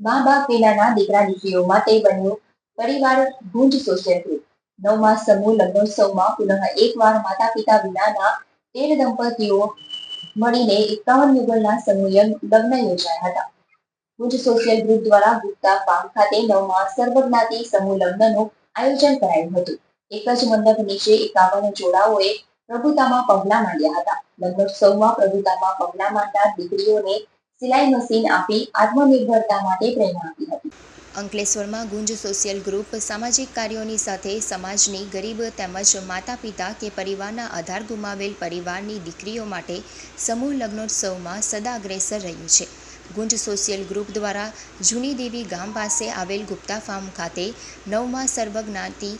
મા બાપ વિનાના દીકરા દીકરીઓ માટે બન્યું. પરિવાર ગુંજ સોશિયલ ગ્રુપ નવમા સમૂહ લગ્નોત્સવમાં પુનઃ એકવાર માતા પિતા વિનાના તેર દંપતીઓ મળીને એકાવન યુગલના સમૂહ લગ્ન યોજાયા હતા. ભુજ સોશિયલ ગ્રુપ દ્વારા ગુપ્તા ફાર્મ ખાતે નવમા સર્વજ્ઞાતિ સમૂહ લગ્નનું આયોજન કરાયું હતું. એક જ મંડપ નીચે એકાવન જોડાઓએ પ્રભુતામાં પગલા માંડ્યા હતા. લગ્નોત્સવમાં પ્રભુતામાં પગલા માંડનાર દીકરીઓને સિલાઈ મશીન આપી આત્મનિર્ભરતા માટે પ્રેરણા આપી હતી. અંકલેશ્વરમાં ગુંજ સોશિયલ ગ્રુપ સામાજિક કાર્યોની સાથે સમાજની ગરીબ તેમજ માતા પિતા કે પરિવારના આધાર ગુમાવેલ પરિવારની દીકરીઓ માટે સમૂહ લગ્નોત્સવમાં સદા અગ્રેસર રહ્યું છે. ગુંજ સોશિયલ ગ્રુપ દ્વારા જૂની દેવી ગામ પાસે આવેલ ગુપ્તા ફાર્મ ખાતે નવમા સર્વજ્ઞાતિ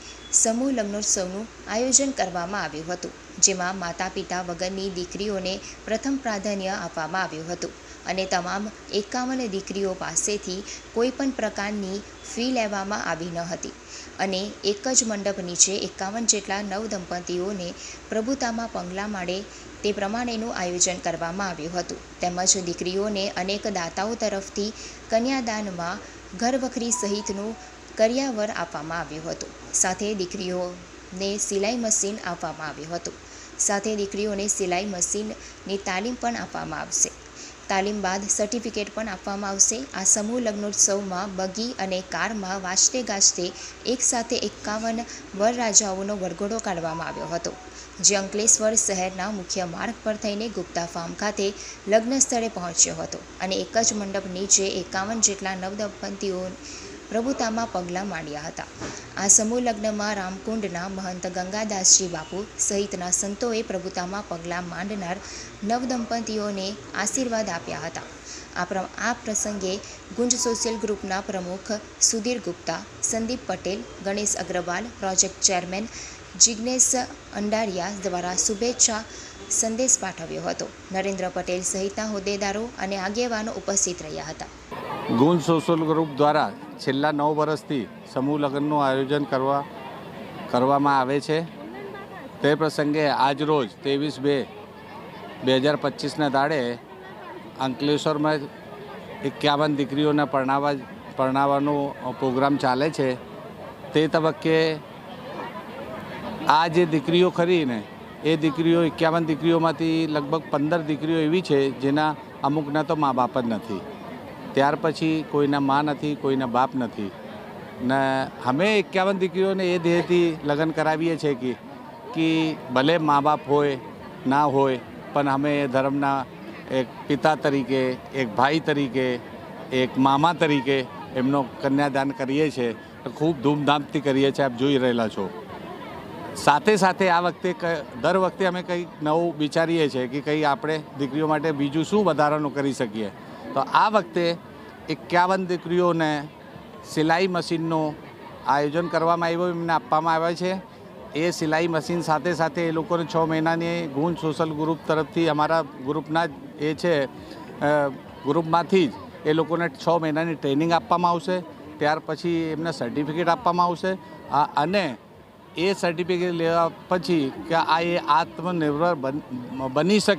સમૂહ લગ્નોત્સવનું આયોજન કરવામાં આવ્યું હતું. જેમાં માતા પિતા વગરની દીકરીઓને પ્રથમ પ્રાધાન્ય આપવામાં આવ્યું હતું અને તમામ એકાવન દીકરીઓ પાસેથી કોઈ પણ પ્રકારની ફી લેવામાં આવી ન હતી. અને એક જ મંડપ નીચે એકાવન જેટલા નવ દંપતીઓને પ્રભુતામાં પગલાં માળે તે પ્રમાણેનું આયોજન કરવામાં આવ્યું હતું. તેમજ દીકરીઓને અનેક દાતાઓ તરફથી કન્યાદાનમાં ઘરવખરી સહિતનું કર્યાવર આપવામાં આવ્યું હતું. સાથે દીકરીઓને સિલાઈ મશીન આપવામાં આવ્યું હતું. સાથે દીકરીઓને સિલાઈ મશીનની તાલીમ પણ આપવામાં આવશે. તાલીમ બાદ સર્ટિફિકેટ પણ આપવામાં આવશે. આ સમૂહ લગ્નોત્સવમાં બગી અને કારમાં વાજતે ગાજતે એકસાથે એકાવન વરરાજાઓનો વરઘોડો કાઢવામાં આવ્યો હતો. જે અંકલેશ્વર શહેરના મુખ્ય માર્ગ પર થઈને ગુપ્તા ફાર્મ ખાતે લગ્ન સ્થળે પહોંચ્યો હતો અને એક જ મંડપ નીચે એકાવન જેટલા નવદંપતીઓ પ્રભુતામાં પગલાં માંડ્યા હતા. આ સમૂહ લગ્નમાં રામકુંડના મહંત ગંગાદાસજી બાપુ સહિતના સંતોએ પ્રભુતામાં પગલાં માંડનાર નવદંપતીઓને આશીર્વાદ આપ્યા હતા. આ પ્ર, આ પ્રસંગે ગુંજ સોશિયલ ગ્રુપના પ્રમુખ સુધીર ગુપ્તા, સંદીપ પટેલ, ગણેશ અગ્રવાલ, પ્રોજેક્ટ ચેરમેન જિજ્ઞેશ અંડારિયા દ્વારા શુભેચ્છા સંદેશ પાઠવ્યો હતો. નરેન્દ્ર પટેલ સહિતના હોદ્દેદારો અને આગેવાનો ઉપસ્થિત રહ્યા હતા. ગુંજ સોશિયલ ગ્રુપ દ્વારા છેલ્લા નવ વર્ષથી સમૂહ લગ્નનું આયોજન કરવા કરવામાં આવે છે. તે પ્રસંગે આજરોજ ત્રેવીસ બે બે હજાર પચીસના દાડે અંકલેશ્વરમાં એકાવન દીકરીઓને પરણાવવા પરણાવવાનો પ્રોગ્રામ ચાલે છે. તે તબક્કે આ જે દીકરીઓ ખરીને એ દીકરીઓ એકાવન દીકરીઓમાંથી લગભગ પંદર દીકરીઓ એવી છે જેના અમુકના તો મા બાપ જ નથી. ત્યાર પછી કોઈના મા નથી, કોઈના બાપ નથી. ને અમે એકાવન દીકરીઓને એ ધ્યેયથી લગ્ન કરાવીએ છીએ કે કે ભલે મા બાપ હોય, ના હોય, પણ અમે એ ધર્મના એક પિતા તરીકે, એક ભાઈ તરીકે, એક મામા તરીકે એમનો કન્યાદાન કરીએ છીએ. ખૂબ ધૂમધામથી કરીએ છીએ, આપ જોઈ રહેલા છો. સાથે સાથે આ વખતે દર વખતે અમે કંઈક નવું વિચારીએ છીએ કે કંઈ આપણે દીકરીઓ માટે બીજું શું વધારાનું કરી શકીએ. તો આ વખતે એકાવન દીકરીઓને સિલાઈ મશીનનું આયોજન કરવામાં આવ્યું, એમને આપવામાં આવે છે. એ સિલાઈ મશીન સાથે સાથે એ લોકોને છ મહિનાની ગુણ સોશિયલ ગ્રુપ તરફથી અમારા ગ્રુપના એ છે ગ્રુપમાંથી જ એ લોકોને છ મહિનાની ટ્રેનિંગ આપવામાં આવશે. ત્યાર પછી એમને સર્ટિફિકેટ આપવામાં આવશે. અને એ સર્ટિફિકેટ લેવા પછી કે આ એ આત્મનિર્ભર બની શકે